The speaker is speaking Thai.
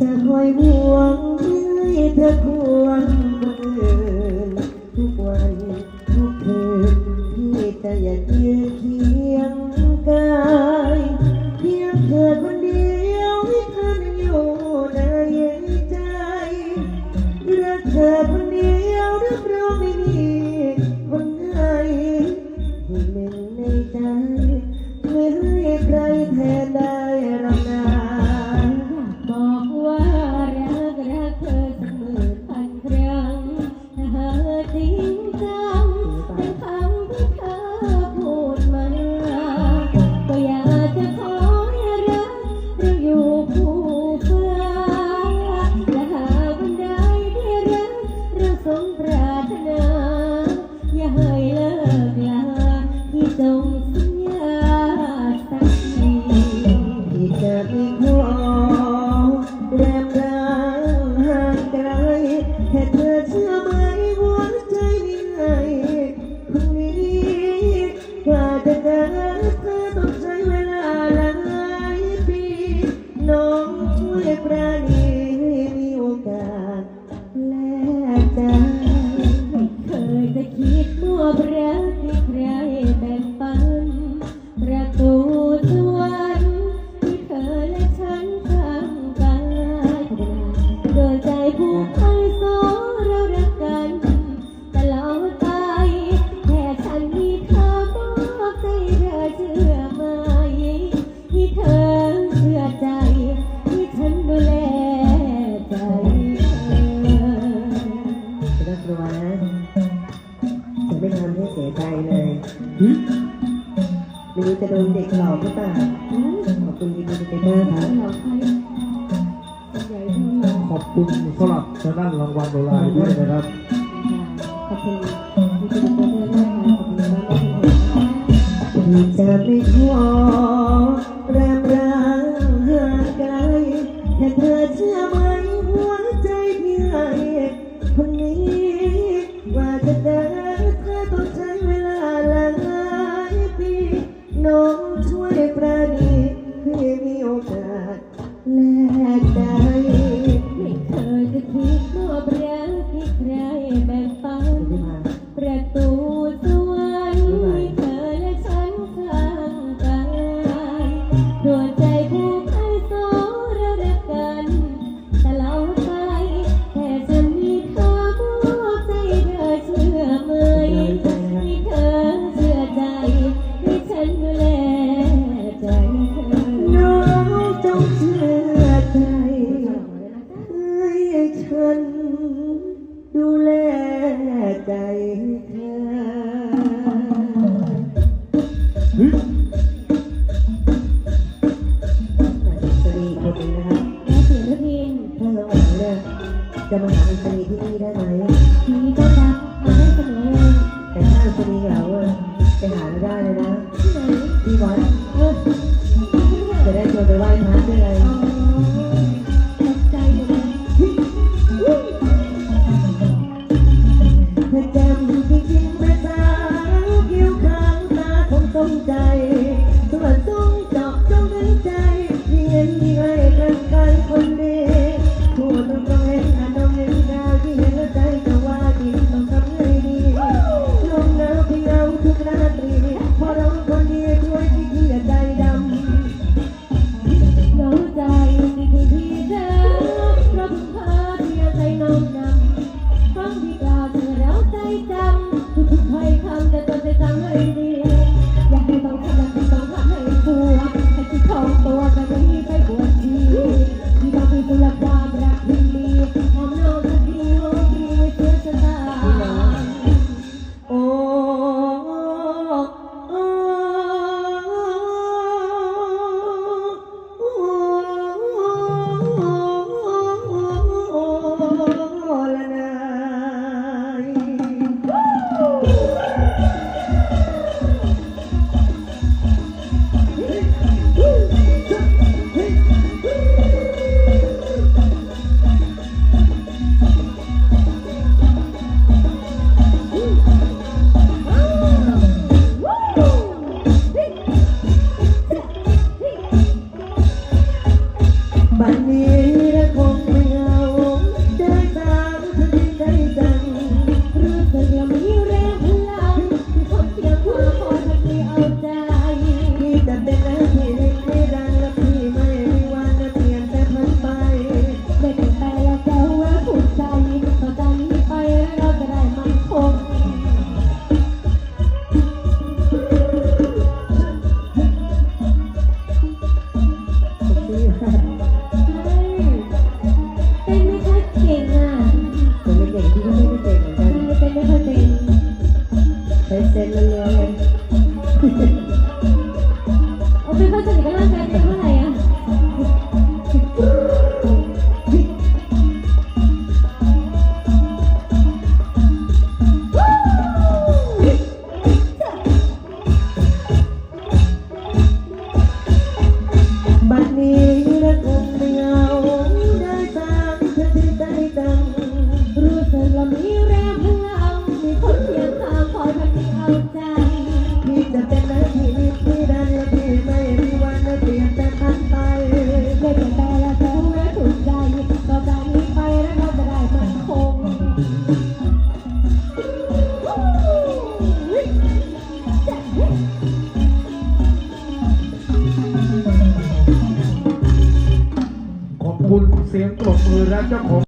จะคอยห่วงให้เธอควร ห โดนเด็กหลอกหรือเปล่าขอบคุณที่ดูเด็กมากครับ ขอบคุณสำหรับทางด้านรางวัลโดราด้วยนะครับ ขอบคุณที่ติดตามด้วยนะคะขอบคุณมากๆเลยที่จะไม่ขอ ช่วยปราณีให้มีโอกาสแลกได้ ดูแลใจเธอสตรีคนนี้นะครับแม่เสียงพินถ้าน้องหวังเนี่ยจะมาหาอัญชลีที่นี่ได้ไหมทีก็รับมาได้เสมอเลยแต่ถ้าอัญชลีเหงาอะไปหาเราได้เลยนะที่ไหนที่วัดจะได้ชวนไปไหว้พระด้วยต ตัวจงเจาะจงในใจมีเงินมีไรกันกันคนดีพูดตรงตรงเห็นหน้าตรงเห็นดาวที่เห็นแล้ใจจะว่าดีต้องทำไงดีลงน้ำที่เราทุกราตรีพอเราคนดีด้วยที่เกียดใจดำน้องใจที่ที่เธอเราเพิ่งเธอที่ใจน้องนำฟังที่กล่าวเธอแล้วใจจำทุกๆถ้อคำแต่นใจ llamó.